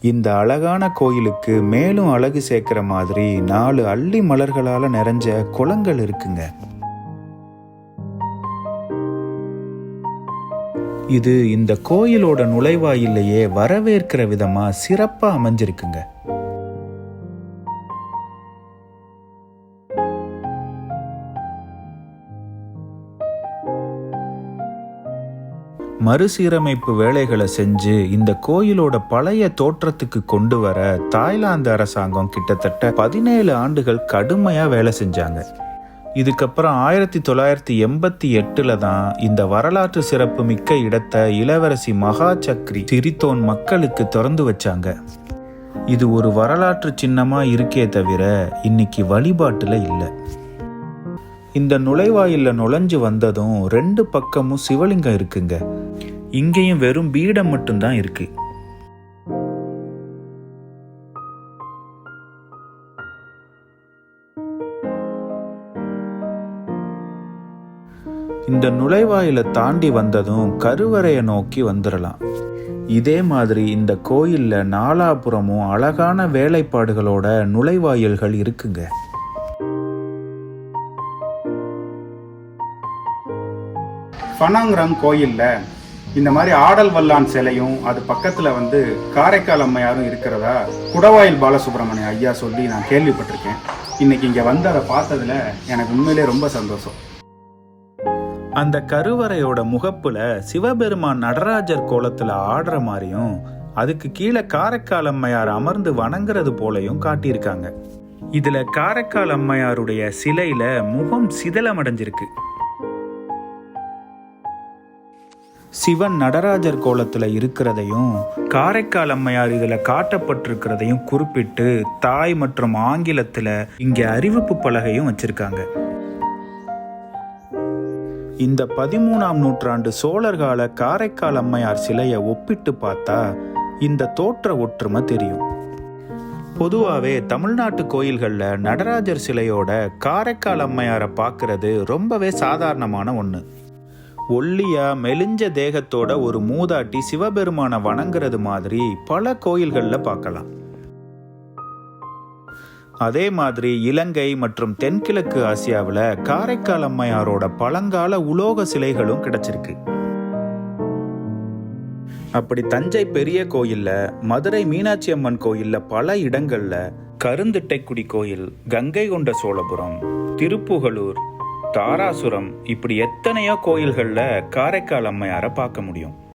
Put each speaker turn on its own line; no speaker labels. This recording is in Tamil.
இந்த அழகான கோயிலுக்கு மேலும் அழகு சேர்க்குற மாதிரி நாலு அள்ளி மலர்களால் நிறைஞ்ச குளங்கள் இருக்குங்க. இது இந்த கோயிலோட நுழைவாயிலேயே வரவேற்கிற விதமாக சிறப்பாக அமைஞ்சிருக்குங்க. மறுசீரமைப்பு வேலைகளை செஞ்சு இந்த கோயிலோட பழைய தோற்றத்துக்கு கொண்டு வர தாய்லாந்து அரசாங்கம் கிட்டத்தட்ட பதினேழு ஆண்டுகள் கடுமையா வேலை செஞ்சாங்க. இதுக்கப்புறம் ஆயிரத்தி தொள்ளாயிரத்தி எண்பத்தி எட்டுல தான் இந்த வரலாற்று சிறப்பு மிக்க இடத்தை இளவரசி மகா சக்ரி சிரித்தோன் மக்களுக்கு திறந்து வச்சாங்க. இது ஒரு வரலாற்று சின்னமா இருக்கே தவிர இன்னைக்கு வழிபாட்டுல இல்லை. இந்த நுழைவாயிலில் நுழைஞ்சு வந்ததும் ரெண்டு பக்கமும் சிவலிங்கம் இருக்குங்க. இங்கேயும் வெறும் பீடம் மட்டும்தான் இருக்கு. இந்த நுழைவாயில தாண்டி வந்ததும் கருவறையை நோக்கி வந்துடலாம் இதே மாதிரி இந்த கோயில்ல நாலாபுறமும் அழகான வேலைப்பாடுகளோட நுழைவாயில்கள் இருக்குங்க.
ஃபனாங்ரம் கோயிலில் இந்த மாதிரி ஆடல் வல்லான் சிலையும் அது பக்கத்தில் வந்து காரைக்கால் அம்மையாரும் இருக்கிறதா? குடவாயில் பாலசுப்ரமணிய ஐயா சொல்லி நான் கேள்விப்பட்டிருக்கேன். இன்னைக்கு இங்கே வந்து அதை பார்த்ததுல எனக்கு உண்மையிலே ரொம்ப சந்தோஷம்.
அந்த கருவறையோட முகப்புல சிவபெருமான் நடராஜர் கோலத்துல ஆடுற மாதிரியும் அதுக்கு கீழே காரைக்கால் அம்மையார் அமர்ந்து வணங்குறது போலையும் காட்டியிருக்காங்க. இதுல காரைக்கால் அம்மையாருடைய சிலையில முகம் சிதலமடைஞ்சிருக்கு. சிவன் நடராஜர் கோலத்தில் இருக்கிறதையும் காரைக்கால் அம்மையார் இதில் காட்டப்பட்டிருக்கிறதையும் குறிப்பிட்டு தாய் மற்றும் ஆங்கிலத்தில் இங்கே அறிவிப்பு பலகையும் வச்சிருக்காங்க. இந்த பதிமூணாம் நூற்றாண்டு சோழர்கால காரைக்கால் அம்மையார் சிலையை ஒப்பிட்டு பார்த்தா இந்த தோற்ற ஒற்றுமை தெரியும். பொதுவாகவே தமிழ்நாட்டு கோயில்களில் நடராஜர் சிலையோட காரைக்கால் அம்மையாரை பார்க்கறது ரொம்பவே சாதாரணமான ஒன்று ஒல்லியா மெலிஞ்ச தேகத்தோட ஒரு மூதாட்டி சிவபெருமானை வணங்குறது மாதிரி பல கோயில்களில் பார்க்கலாம். அதே மாதிரி இலங்கை மற்றும் தென்கிழக்கு ஆசியாவில் காரைக்கால் அம்மையாரோட பழங்கால உலோக சிலைகளும் கிடைச்சிருக்கு. அப்படி தஞ்சை பெரிய கோயில்ல மதுரை மீனாட்சி அம்மன் கோயில்ல பல இடங்கள்ல கருந்திட்டைக்குடி கோயில் கங்கை கொண்ட சோழபுரம் திருப்புகலூர் தாராசுரம் இப்படி எத்தனையோ கோயில்கள்ல காரைக்கால் அம்மையாரை பார்க்க முடியும்.